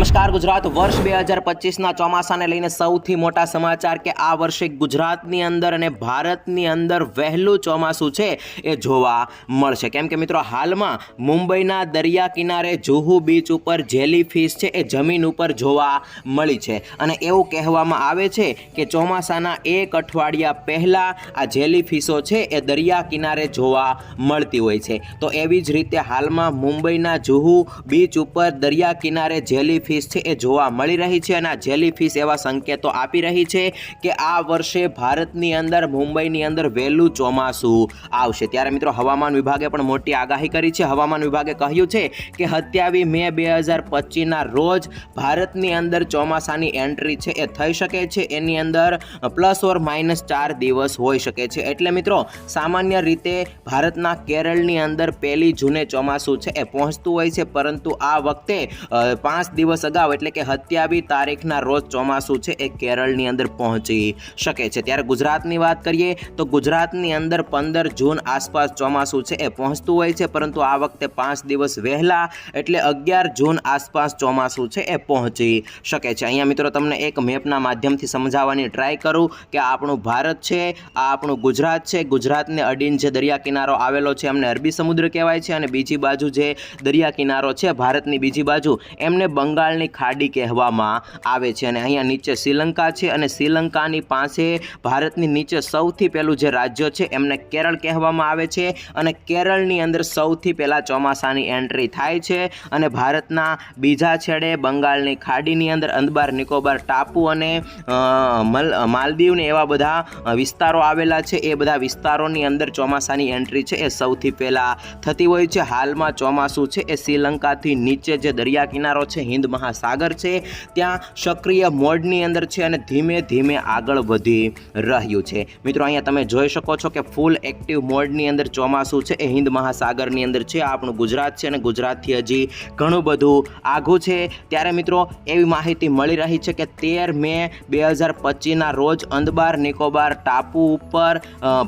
નમસ્કાર, ગુજરાત વર્ષ બે હજાર પચીસના ચોમાસાને લઈને સૌથી મોટા સમાચાર કે આ વર્ષે ગુજરાતની અંદર અને ભારતની અંદર વહેલું ચોમાસું છે એ જોવા મળશે. કેમ કે મિત્રો, હાલમાં મુંબઈના દરિયા કિનારે જુહુ બીચ ઉપર જેલી ફિશ છે એ જમીન ઉપર જોવા મળી છે. અને એવું કહેવામાં આવે છે કે ચોમાસાના એક અઠવાડિયા પહેલાં આ જેલી ફિશો છે એ દરિયા કિનારે જોવા મળતી હોય છે. તો એવી જ રીતે હાલમાં મુંબઈના જુહુ બીચ ઉપર દરિયા કિનારે જેલી ફિશ છે એ જોવા મળી રહી છે અને આ જેલી ફિશ એવા સંકેતો આપી રહી છે કે આ વર્ષે ભારતની અંદર, મુંબઈની અંદર વહેલું ચોમાસું આવશે. ત્યારે મિત્રો હવામાન વિભાગે પણ મોટી આગાહી કરી છે. હવામાન વિભાગે કહ્યું છે કે સત્યાવીસ મે બે હજાર પચીસના રોજ ભારતની અંદર ચોમાસાની એન્ટ્રી છે એ થઈ શકે છે. એની અંદર પ્લસ ઓર માઇનસ ચાર દિવસ હોઈ શકે છે. એટલે મિત્રો સામાન્ય રીતે ભારતના કેરળની અંદર પહેલી જૂને ચોમાસું છે એ પહોંચતું હોય છે. પરંતુ આ વખતે પાંચ દિવસ અગાઉ એટલે કે સત્યાવીસ તારીખના રોજ ચોમાસું છે એ કેરળની અંદર પહોંચી શકે છે. ત્યારે ગુજરાતની વાત કરીએ તો ગુજરાતની અંદર પંદર જૂન આસપાસ ચોમાસું છે એ પહોંચતું હોય છે, પરંતુ આ વખતે પાંચ દિવસ વહેલા એટલે અગિયાર જૂન આસપાસ ચોમાસું છે એ પહોંચી શકે છે. અહીંયા મિત્રો તમને એક મેપના માધ્યમથી સમજાવવાની ટ્રાય કરું કે આપણું ભારત છે, આ આપણું ગુજરાત છે. ગુજરાતને અડીન જે દરિયા કિનારો આવેલો છે એમને અરબી સમુદ્ર કહેવાય છે અને બીજી બાજુ જે દરિયા કિનારો છે, ભારતની બીજી બાજુ એમને બંગાળની ખાડી કહેવામાં આવે છે અને અહીંયા નીચે શ્રીલંકા છે અને શ્રીલંકાની પાસે ભારતની નીચે સૌથી પહેલું જે રાજ્ય છે એમને કેરળ કહેવામાં આવે છે અને કેરળની અંદર સૌથી પહેલાં ચોમાસાની એન્ટ્રી થાય છે અને ભારતના બીજા છેડે બંગાળની ખાડીની અંદર અંદબાર, નિકોબાર, ટાપુ અને માલદીવને મલ માલદીવ એવા બધા વિસ્તારો આવેલા છે. એ બધા વિસ્તારોની અંદર ચોમાસાની એન્ટ્રી છે એ સૌથી પહેલાં થતી હોય છે. હાલમાં ચોમાસું છે એ શ્રીલંકાથી નીચે જે દરિયા કિનારો છે હિન્દ મહાસાગર છે. ત્યાં સક્રિય મોડની અંદર છે અને ધીમે ધીમે આગળ વધી રહ્યું છે. મિત્રો, અહીંયા તમે જોઈ શકો છો કે ફૂલ એક્ટિવ મોડની અંદર ચોમાસું છે. એ હિન્દ મહાસાગરની અંદર છે. આપણું ગુજરાત છે અને ગુજરાતથી હજી ઘણું બધું આઘું છે. ત્યારે મિત્રો, એવી માહિતી મળી રહી છે કે તેર મે બે હજાર પચીસના રોજ અંદબાર નિકોબાર ટાપુ ઉપર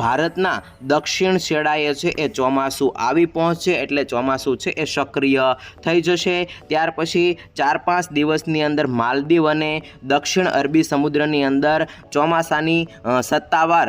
ભારતના દક્ષિણ છેડાએ છે એ ચોમાસું આવી પહોંચશે. એટલે ચોમાસું છે એ સક્રિય થઈ જશે. ત્યાર પછી ચાર પાંચ દિવસની અંદર માલદીવ અને દક્ષિણ અરબી સમુદ્રની અંદર ચોમાસાની સત્તાવાર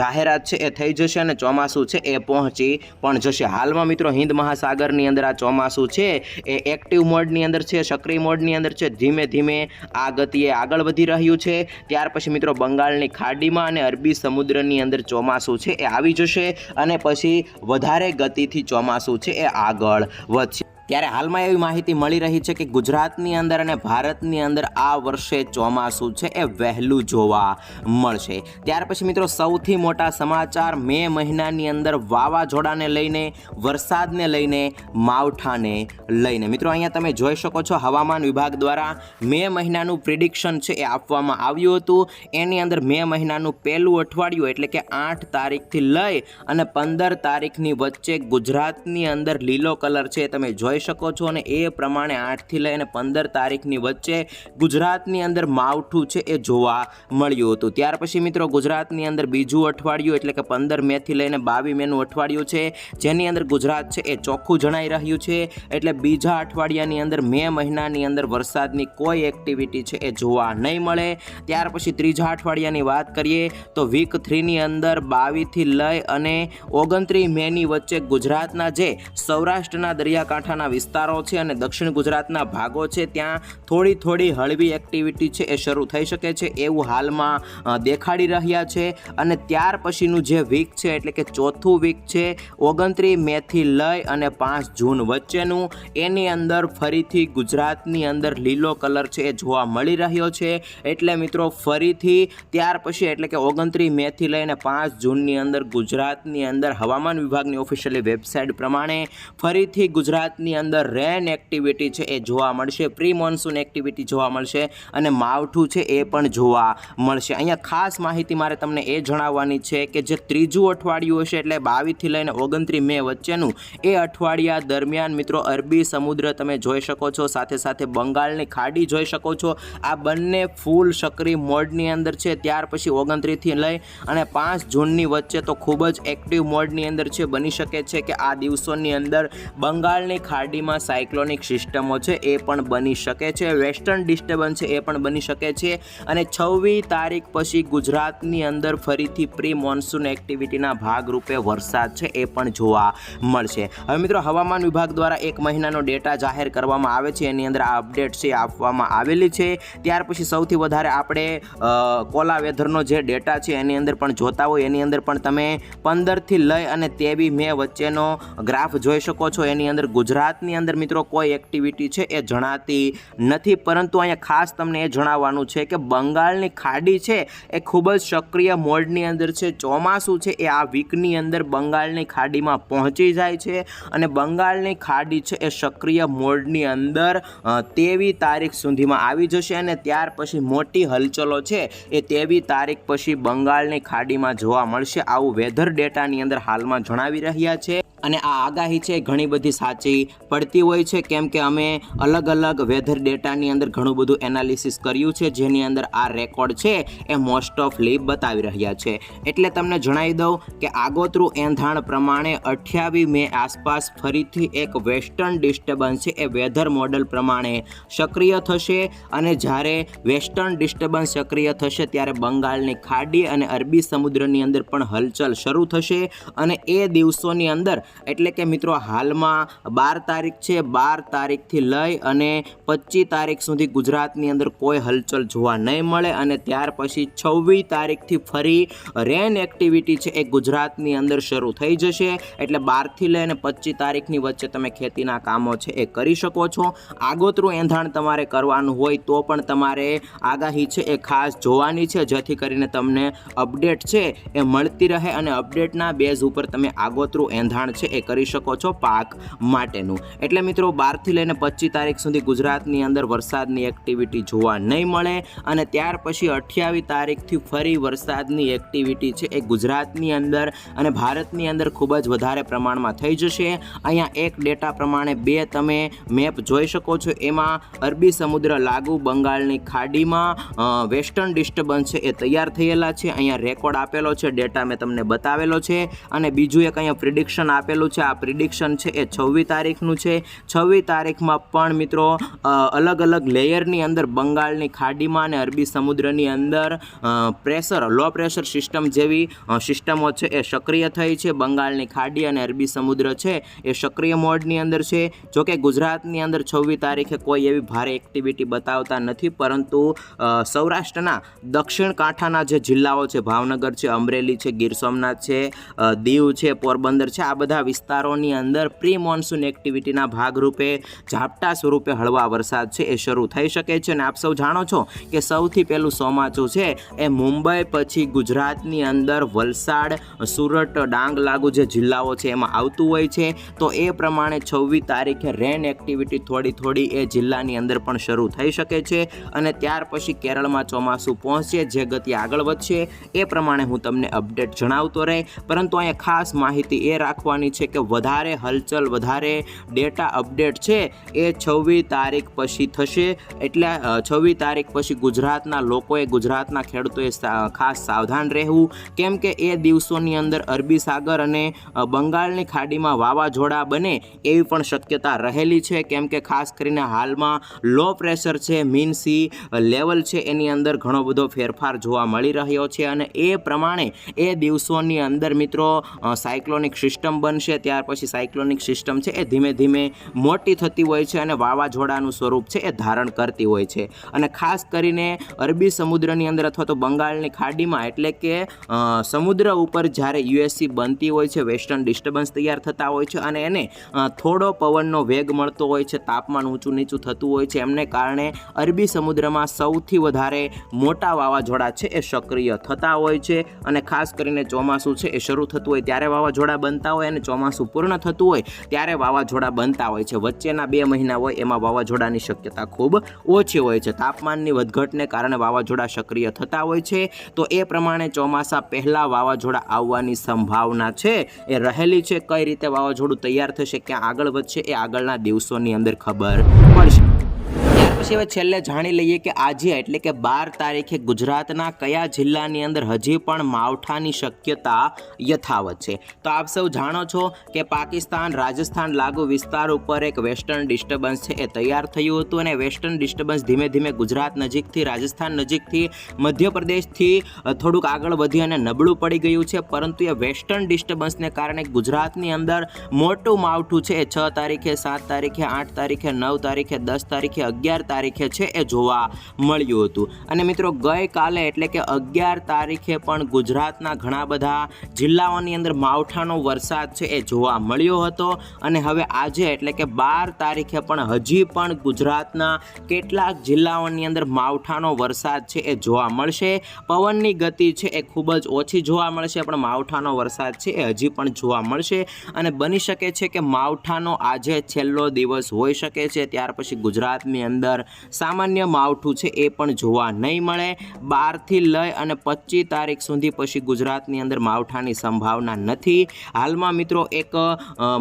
જાહેરાત છે એ થઈ જશે અને ચોમાસું છે એ પહોંચી પણ જશે. હાલમાં મિત્રો હિન્દ મહાસાગરની અંદર આ ચોમાસું છે એ એક્ટિવ મોડની અંદર છે, સક્રિય મોડની અંદર છે. ધીમે ધીમે આ ગતિએ આગળ વધી રહ્યું છે. ત્યાર પછી મિત્રો બંગાળની ખાડીમાં અને અરબી સમુદ્રની અંદર ચોમાસું છે એ આવી જશે અને પછી વધારે ગતિથી ચોમાસું છે એ આગળ વધશે. ત્યારે હાલમાં એવી માહિતી મળી રહી છે કે ગુજરાતની અંદર અને ભારતની અંદર આ વર્ષે ચોમાસું છે એ વહેલું જોવા મળશે. ત્યાર પછી મિત્રો સૌથી મોટા સમાચાર મે મહિનાની અંદર વાવાઝોડાને લઈને, વરસાદને લઈને, માવઠાને લઈને. મિત્રો અહીંયા તમે જોઈ શકો છો હવામાન વિભાગ દ્વારા મે મહિનાનું પ્રિડિક્શન છે એ આપવામાં આવ્યું હતું. એની અંદર મે મહિનાનું પહેલું અઠવાડિયું એટલે કે આઠ તારીખથી લઈ અને પંદર તારીખની વચ્ચે ગુજરાતની અંદર લીલો કલર છે તમે જોઈ શકો છો અને એ પ્રમાણે આઠથી લઈ અને પંદર તારીખની વચ્ચે ગુજરાતની અંદર માવઠું છે એ જોવા મળ્યું હતું. ત્યાર પછી મિત્રો ગુજરાતની અંદર બીજું અઠવાડિયું એટલે કે પંદર મેથી લઈને બાવીસ મેનું અઠવાડિયું છે. જેની અંદર ગુજરાત છે એ ચોખ્ખું જણાઈ રહ્યું છે. એટલે બીજા અઠવાડિયાની અંદર મે મહિનાની અંદર વરસાદની કોઈ એક્ટિવિટી છે એ જોવા નહીં મળે. ત્યાર પછી ત્રીજા અઠવાડિયાની વાત કરીએ તો વીક થ્રીની અંદર બાવીસથી લઈ અને ઓગણત્રીસ મેની વચ્ચે ગુજરાતના જે સૌરાષ્ટ્રના દરિયાકાંઠાના વિસ્તારો છે અને દક્ષિણ ગુજરાતના ભાગો છે, ત્યાં થોડી થોડી હળવી એક્ટિવિટી છે એ શરૂ થઈ શકે છે એવું હાલમાં દેખાડી રહ્યા છે. અને ત્યાર પછીનું જે વીક છે એટલે કે ચોથું વીક છે, ઓગણત્રીસ મેથી લઈ અને પાંચ જૂન વચ્ચેનું, એની અંદર ફરીથી ગુજરાતની અંદર લીલો કલર છે એ જોવા મળી રહ્યો છે. એટલે મિત્રો ફરીથી ત્યાર પછી એટલે કે ઓગણત્રીસ મેથી લઈને પાંચ જૂનની અંદર ગુજરાતની અંદર હવામાન વિભાગની ઓફિશિયલી વેબસાઇટ પ્રમાણે ફરીથી ગુજરાતની અંદર રેન એક્ટિવિટી છે એ જોવા મળશે. પ્રી મોન્સૂન એક્ટિવિટી જોવા મળશે અને માવઠું છે એ પણ જોવા મળશે. અહીંયા ખાસ માહિતી મારે તમને એ જણાવવાની છે કે જે ત્રીજું અઠવાડિયું હશે એટલે બાવીસથી લઈને ઓગણત્રીસ મે વચ્ચેનું એ અઠવાડિયા દરમિયાન મિત્રો અરબી સમુદ્ર તમે જોઈ શકો છો, સાથે સાથે બંગાળની ખાડી જોઈ શકો છો. આ બંને ફૂલ સક્રિય મોડની અંદર છે, ત્યાર પછી ઓગણત્રીસથી લઈ અને પાંચ જૂનની વચ્ચે તો ખૂબ જ એક્ટિવ મોડની અંદર છે. બની શકે છે કે આ દિવસોની અંદર બંગાળની ખાડી ખાડીમાં સાયક્લોનિક સિસ્ટમો છે, એ પણ બની શકે છે. વેસ્ટર્ન ડિસ્ટર્બન્સ છે, એ પણ બની શકે છે. અને છવ્વીસ તારીખ પછી ગુજરાતની અંદર ફરીથી પ્રી મોન્સૂન એક્ટિવિટીના ભાગરૂપે વરસાદ છે, એ પણ જોવા મળશે. હવે મિત્રો, હવામાન વિભાગ દ્વારા એક મહિનાનો ડેટા જાહેર કરવામાં આવે છે, એની અંદર આ અપડેટ છે આપવામાં આવેલી છે. ત્યાર પછી સૌથી વધારે આપણે કોલા વેધરનો જે ડેટા છે, એની અંદર પણ જોતા હોય. એની અંદર પણ તમે પંદરથી લઈ અને તેવી મે વચ્ચેનો ગ્રાફ જોઈ શકો છો. એની અંદર ગુજરાતની અંદર મિત્રો કોઈ એક્ટિવિટી છે એ જણાતી નથી. પરંતુ અહીંયા ખાસ તમને એ જણાવવાનું છે કે બંગાળની ખાડી છે એ ખૂબ જ સક્રિય મોડની અંદર છે. ચોમાસું છે એ આ વીકની અંદર બંગાળની ખાડીમાં પહોંચી જાય છે અને બંગાળની ખાડી છે એ સક્રિય મોડની અંદર તેવી તારીખ સુધીમાં આવી જશે અને ત્યાર પછી મોટી હલચલો છે એ તેવી તારીખ પછી બંગાળની ખાડીમાં જોવા મળશે. આવું વેધર ડેટાની અંદર હાલમાં જણાવી રહ્યા છે. અને આ આગાહી છે, ઘણી બધી સાચી પડતી હોય છે, કેમ કે અમે અલગ અલગ વેધર ડેટાની અંદર ઘણું બધું એનાલિસિસ કર્યું છે, જેની અંદર આ રેકોર્ડ છે એ મોસ્ટ ઓફ લીવ બતાવી રહ્યા છે. એટલે તમને જણાવી દઉં કે આગોતરું એંધાણ પ્રમાણે અઠ્યાવીસ મે આસપાસ ફરીથી એક વેસ્ટર્ન ડિસ્ટર્બન્સ છે, એ વેધર મોડલ પ્રમાણે સક્રિય થશે અને જ્યારે વેસ્ટર્ન ડિસ્ટર્બન્સ સક્રિય થશે ત્યારે બંગાળની ખાડી અને અરબી સમુદ્રની અંદર પણ હલચલ શરૂ થશે અને એ દિવસોની અંદર એટલે કે મિત્રો હાલમાં બાર તારીખ છે, બાર તારીખથી લઈ અને પચીસ તારીખ સુધી ગુજરાતની અંદર કોઈ હલચલ જોવા નહીં મળે અને ત્યાર પછી છવ્વીસ તારીખથી ફરી રેન એક્ટિવિટી છે એ ગુજરાતની અંદર શરૂ થઈ જશે. એટલે બારથી લઈને પચીસ તારીખની વચ્ચે તમે ખેતીના કામો છે એ કરી શકો છો. આગોતરું એંધાણ તમારે કરવાનું હોય તો પણ તમારે આગાહી છે એ ખાસ જોવાની છે, જેથી કરીને તમને અપડેટ છે એ મળતી રહે અને અપડેટના બેઝ ઉપર તમે આગોતરું એંધાણ છે એ કરી શકો છો પાક માટેનું. એટલે મિત્રો, બારથી લઈને પચીસ તારીખ સુધી ગુજરાતની અંદર વરસાદની એક્ટિવિટી જોવા નહીં મળે અને ત્યાર પછી અઠ્યાવીસ તારીખથી ફરી વરસાદની એક્ટિવિટી છે એ ગુજરાતની અંદર અને ભારતની અંદર ખૂબ જ વધારે પ્રમાણમાં થઈ જશે. અહીંયા એક ડેટા પ્રમાણે બે તમે મેપ જોઈ શકો છો. એમાં અરબી સમુદ્ર લાગુ, બંગાળની ખાડીમાં વેસ્ટર્ન ડિસ્ટર્બન્સ છે એ તૈયાર થયેલા છે. અહીંયા રેકોર્ડ આપેલો છે, ડેટા મેં તમને બતાવેલો છે અને બીજું એક અહીંયા પ્રિડિક્શન આપેલું છે. આ પ્રિડિક્શન છે એ છવ્વી તારીખનું છે. છવ્વીસ તારીખમાં પણ મિત્રો અલગ અલગ લેયરની અંદર બંગાળની ખાડીમાં અને અરબી સમુદ્રની અંદર પ્રેશર લો પ્રેશર સિસ્ટમ જેવી સિસ્ટમો છે એ સક્રિય થઈ છે. બંગાળની ખાડી અને અરબી સમુદ્ર છે એ સક્રિય મોડની અંદર છે. જોકે ગુજરાતની અંદર છવ્વીસ તારીખે કોઈ એવી ભારે એક્ટિવિટી બતાવતા નથી, પરંતુ સૌરાષ્ટ્રના દક્ષિણ કાંઠાના જે જિલ્લાઓ છે, ભાવનગર છે, અમરેલી છે, ગીર સોમનાથ છે દીવ છે, પોરબંદર છે, આ બધા વિસ્તારોની અંદર પ્રી મોન્સૂન એક્ટિવિટીના ભાગરૂપે ઝાપટા સ્વરૂપે હળવા વરસાદ છે એ શરૂ થઈ શકે છે અને આપ સૌ જાણો છો કે સૌથી પહેલું ચોમાસું છે એ મુંબઈ પછી ગુજરાતની અંદર વલસાડ, સુરત, ડાંગ લાગુ જે જિલ્લાઓ છે એમાં આવતું હોય છે. તો એ પ્રમાણે છવ્વીસ તારીખે રેન એક્ટિવિટી થોડી થોડી એ જિલ્લાની અંદર પણ શરૂ થઈ શકે છે અને ત્યાર પછી કેરળમાં ચોમાસું પહોંચશે જે ગતિ આગળ વધશે એ પ્રમાણે હું તમને અપડેટ જણાવતો રહે. પરંતુ અહીંયા ખાસ માહિતી એ રાખવાની છે કે વધારે હલચલ, વધારે ડેટા અપડેટ છે, એ છવ્વીસ તારીખ પછી થશે. એટલે છવ્વીસ તારીખ પછી ગુજરાતના લોકોએ, ગુજરાતના ખેડૂતોએ ખાસ સાવધાન રહેવું. કેમ કે એ દિવસોની અંદર અરબી સાગર અને બંગાળની ખાડીમાં વાવાઝોડા બને એવી પણ શક્યતા રહેલી છે. કેમ કે ખાસ કરીને હાલમાં લો પ્રેશર છે મીન લેવલ છે, એની અંદર ઘણો બધો ફેરફાર જોવા મળી રહ્યો છે. અને એ પ્રમાણે એ દિવસોની અંદર મિત્રો સાયક્લોનિક સિસ્ટમ બનશે. ત્યાર પછી સાયક્લોનિક સિસ્ટમ છે એ ધીમે ધીમે મોટી થતી હોય છે અને વાવાઝોડાનું સ્વરૂપ છે એ ધારણ કરતી હોય છે. અને ખાસ કરીને અરબી સમુદ્રની અંદર અથવા તો બંગાળની ખાડીમાં, એટલે કે સમુદ્ર ઉપર જ્યારે યુએસસી બનતી હોય છે, વેસ્ટર્ન ડિસ્ટર્બન્સ તૈયાર થતા હોય છે અને એને થોડો પવનનો વેગ મળતો હોય છે, તાપમાન ઊંચું નીચું થતું હોય છે, એમને કારણે અરબી સમુદ્રમાં સૌથી વધારે મોટા વાવાઝોડા છે એ સક્રિય થતા હોય છે. અને ખાસ કરીને ચોમાસું છે એ શરૂ થતું હોય ત્યારે વાવાઝોડા બનતા હોય અને ચોમાસું પૂર્ણ થતું હોય ત્યારે વાવાઝોડા બનતા હોય છે. વચ્ચેના બે મહિના હોય એમાં વાવાઝોડાની શક્યતા ખૂબ ઓછી હોય છે. તાપમાનની વધઘટને કારણે વાવાઝોડા સક્રિય થતા હોય છે. તો એ પ્રમાણે ચોમાસા પહેલાં વાવાઝોડા આવવાની સંભાવના છે. એ રહેલી છે. કઈ રીતે વાવાઝોડું તૈયાર થશે, ક્યાં આગળ વધશે, એ આગળના દિવસોની અંદર ખબર પડશે. પછી હવે છેલ્લે જાણી લઈએ કે આજે એટલે કે બાર તારીખે ગુજરાતના કયા જિલ્લાની અંદર હજી પણ માવઠાની શક્યતા યથાવત છે? તો આપ સૌ જાણો છો કે પાકિસ્તાન, રાજસ્થાન લાગુ વિસ્તાર ઉપર એક વેસ્ટર્ન ડિસ્ટર્બન્સ છે, એ તૈયાર થયું હતું અને વેસ્ટર્ન ડિસ્ટર્બન્સ ધીમે ધીમે ગુજરાત નજીકથી, રાજસ્થાન નજીકથી, મધ્યપ્રદેશથી થોડુંક આગળ વધી અને નબળું પડી ગયું છે. પરંતુ એ વેસ્ટર્ન ડિસ્ટર્બન્સને કારણે ગુજરાતની અંદર મોટું માવઠું છે. છ તારીખે, સાત તારીખે, આઠ તારીખે, નવ તારીખે, દસ તારીખે, અગિયાર તારીખે છે એ જોવા મળ્યું હતું. અને મિત્રો ગઈકાલે એટલે કે અગિયાર તારીખે પણ ગુજરાતના ઘણા બધા જિલ્લાઓની અંદર માવઠાનો વરસાદ છે એ જોવા મળ્યો હતો. અને હવે આજે એટલે કે બાર તારીખે પણ હજી પણ ગુજરાતના કેટલાક જિલ્લાઓની અંદર માવઠાનો વરસાદ છે એ જોવા મળશે. પવનની ગતિ છે એ ખૂબ જ ઓછી જોવા મળશે, પણ માવઠાનો વરસાદ છે એ હજી પણ જોવા મળશે. અને બની શકે છે કે માવઠાનો આજે છેલ્લો દિવસ હોઈ શકે છે, ત્યાર પછી ગુજરાતની અંદર સામાન્ય માવઠું છે એ પણ જોવા નહીં મળે. બારથી લઈ અને પચીસ તારીખ સુધી પછી ગુજરાતની અંદર માવઠાની સંભાવના નથી. હાલમાં મિત્રો એક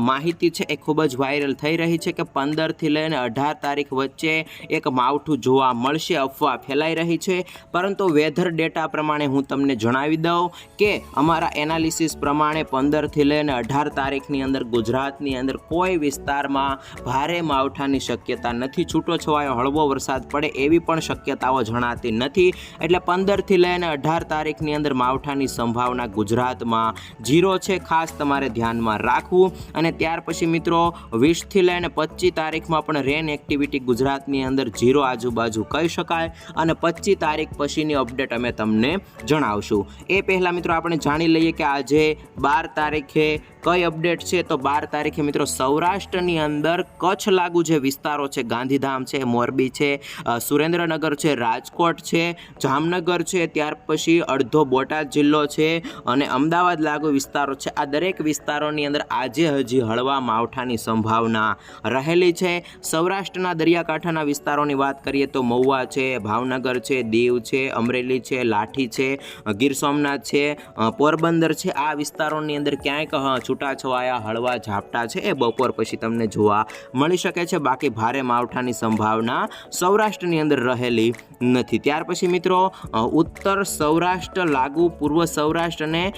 માહિતી છે એ ખૂબ જ વાયરલ થઈ રહી છે કે પંદરથી લઈને અઢાર તારીખ વચ્ચે એક માવઠું જોવા મળશે, અફવા ફેલાઈ રહી છે. પરંતુ વેધર ડેટા પ્રમાણે હું તમને જણાવી દઉં કે અમારા એનાલિસિસ પ્રમાણે પંદરથી લઈને અઢાર તારીખની અંદર ગુજરાતની અંદર કોઈ વિસ્તારમાં ભારે માવઠાની શક્યતા નથી. છૂટો છવાયો હળવો વરસાદ પડે એવી પણ શક્યતાઓ જણાતી નથી. એટલે પંદરથી લઈને અઢાર તારીખની અંદર માવઠાની સંભાવના ગુજરાતમાં જીરો છે, ખાસ તમારે ધ્યાનમાં રાખવું. અને ત્યાર પછી મિત્રો, વીસથી લઈને પચીસ તારીખમાં પણ રેન એક્ટિવિટી ગુજરાતની અંદર જીરો આજુબાજુ કહી શકાય. અને પચીસ તારીખ પછીની અપડેટ અમે તમને જણાવશું. એ પહેલાં મિત્રો, આપણે જાણી લઈએ કે આજે બાર તારીખે કઈ અપડેટ છે? તો બાર તારીખે મિત્રો સૌરાષ્ટ્રની અંદર કચ્છ લાગુ જે વિસ્તારો છે, ગાંધીધામ છે, મોરબી છે સુરેન્દ્રનગર છે, રાજકોટ છે, જામનગર છે, ત્યાર પછી અડધો બોટાદ જિલ્લો છે અને અમદાવાદ લાગુ વિસ્તારો છે. આ દરેક વિસ્તારોની અંદર આજે હજી હળવા માવઠાની સંભાવના રહેલી છે. સૌરાષ્ટ્રના દરિયાકાંઠાના વિસ્તારોની વાત કરીએ તો મહુવા છે, ભાવનગર છે, દીવ છે, અમરેલી છે, લાઠી છે, ગીર સોમનાથ છે પોરબંદર છે. આ વિસ્તારોની અંદર ક્યાંક છૂટાછવાયા હળવા ઝાપટા છે એ બપોર પછી તમને જોવા મળી શકે છે. બાકી ભારે માવઠાની સંભાવના સૌરાષ્ટ્રની અંદર રહેલી નથી. ત્યાર પછી મિત્રો ઉત્તર સૌરાષ્ટ્ર લાગુ, પૂર્વ સૌરાષ્ટ્ર અને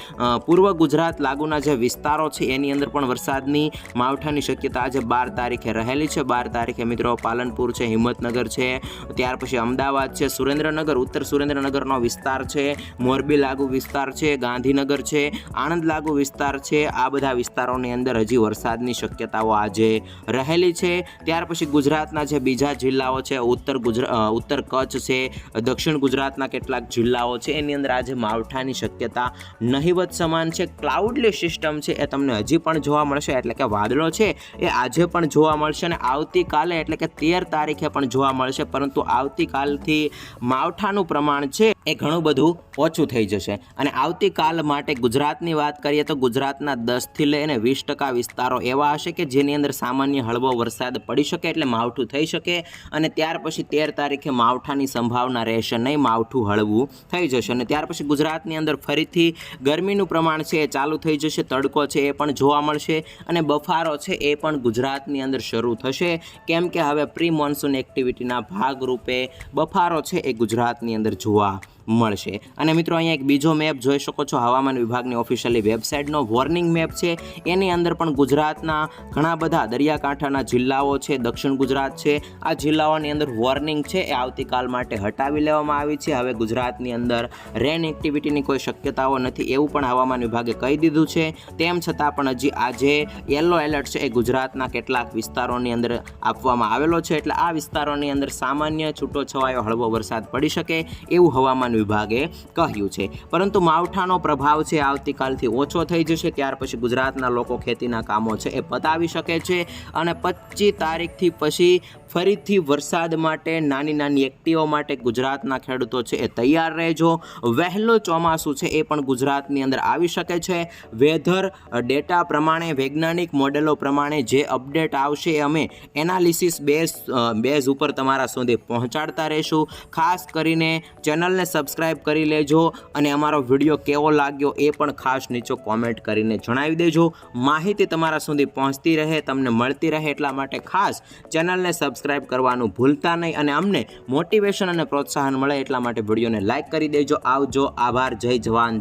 પૂર્વ ગુજરાત લાગુના જે વિસ્તારો છે એની અંદર પણ વરસાદની માવઠાની શક્યતા આજે બાર તારીખે રહેલી છે. બાર તારીખે મિત્રો પાલનપુર છે, હિંમતનગર છે, ત્યાર પછી અમદાવાદ છે, સુરેન્દ્રનગર, ઉત્તર સુરેન્દ્રનગરનો વિસ્તાર છે, મોરબી લાગુ વિસ્તાર છે, ગાંધીનગર છે, આણંદ લાગુ વિસ્તાર છે, આ બધા વિસ્તારોની અંદર હજી વરસાદની શક્યતાઓ આજે રહેલી છે. ત્યાર પછી ગુજરાતના જે બીજા જિલ્લાઓ છે, ઉત્તર ગુજરાત ઉત્તર કચ્છ છે, દક્ષિણ ગુજરાતના કેટલાક જિલ્લાઓ છે, એની અંદર આજે માવઠાની શક્યતા નહિવત સમાન છે. ક્લાઉડલી સિસ્ટમ છે એ તમને હજી પણ જોવા મળશે, એટલે કે વાદળો છે એ આજે પણ જોવા મળશે અને આવતીકાલે એટલે કે તેર તારીખે પણ જોવા મળશે, પરંતુ આવતીકાલથી માવઠાનું પ્રમાણ છે એ ઘણું બધું ઓછું થઈ જશે. અને આવતીકાલ માટે ગુજરાતની વાત કરીએ તો ગુજરાતના દસથી લઈને વીસ ટકા વિસ્તારો એવા હશે કે જેની અંદર સામાન્ય હળવો વરસાદ પડી શકે એટલે માવઠું થઈ શકે અને ત્યાર પછી તેર તારીખે માવઠાની સંભાવના રહેશે નહીં, માવઠું હળવું થઈ જશે. અને ત્યાર પછી ગુજરાતની અંદર ફરીથી ગરમીનું પ્રમાણ છે એ ચાલુ થઈ જશે, તડકો છે એ પણ જોવા મળશે અને બફારો છે એ પણ ગુજરાતની અંદર શરૂ થશે. કેમ કે હવે પ્રી મોન્સૂન એક્ટિવિટીના ભાગરૂપે બફારો છે એ ગુજરાતની અંદર જોવા મળશે. અને મિત્રો, અહીંયા એક બીજો મેપ જોઈ શકો છો. હવામાન વિભાગની ઓફિશિયલી વેબસાઇટનો વોર્નિંગ મેપ છે. એની અંદર પણ ગુજરાતના ઘણા બધા દરિયાકાંઠાના જિલ્લાઓ છે, દક્ષિણ ગુજરાત છે. આ જિલ્લાઓની અંદર વોર્નિંગ છે, એ આવતીકાલ માટે હટાવી લેવામાં આવી છે. હવે ગુજરાતની અંદર રેન એક્ટિવિટીની કોઈ શક્યતાઓ નથી, એવું પણ હવામાન વિભાગે કહી દીધું છે. તેમ છતાં પણ હજી આજે યલો એલર્ટ છે, એ ગુજરાતના કેટલાક વિસ્તારોની અંદર આપવામાં આવેલો છે. એટલે આ વિસ્તારોની અંદર સામાન્ય છૂટો છવાયો હળવો વરસાદ પડી શકે એવું હવામાન વિભાગે કહ્યું છે. પરંતુ માવઠાનો પ્રભાવ છે, આવતીકાલથી ઓછો થઈ જશે, ત્યાર પછી ગુજરાતના લોકો ખેતીના કામો છે એ પતાવી શકે છે અને પચીસ તારીખથી પછી ફરીથી વરસાદ માટે, નાની નાની એક્ટિવો માટે ગુજરાતના ખેડૂતો છે એ તૈયાર રહેજો. વહેલો ચોમાસું છે એ પણ ગુજરાતની અંદર આવી શકે છે. વેધર ડેટા પ્રમાણે, વૈજ્ઞાનિક મોડેલો પ્રમાણે જે અપડેટ આવશે એ અમે એનાલિસિસ બેઝ બેઝ ઉપર તમારા સુધી પહોંચાડતા રહીશું. ખાસ કરીને ચેનલને સબસ્ક્રાઈબ કરી લેજો અને અમારો વીડિયો કેવો લાગ્યો એ પણ ખાસ નીચો કોમેન્ટ કરીને જણાવી દેજો. માહિતી તમારા સુધી પહોંચતી રહે, તમને મળતી રહે એટલા માટે ખાસ ચેનલને સબસ્ક્રાઈબ સબસ્ક્રાઇબ કરવાનું ભૂલતા નહીં અને અમને મોટિવેશન અને પ્રોત્સાહન મળે એટલા માટે વિડીયોને લાઇક કરી દેજો. આવજો. આભાર. જય જવાન.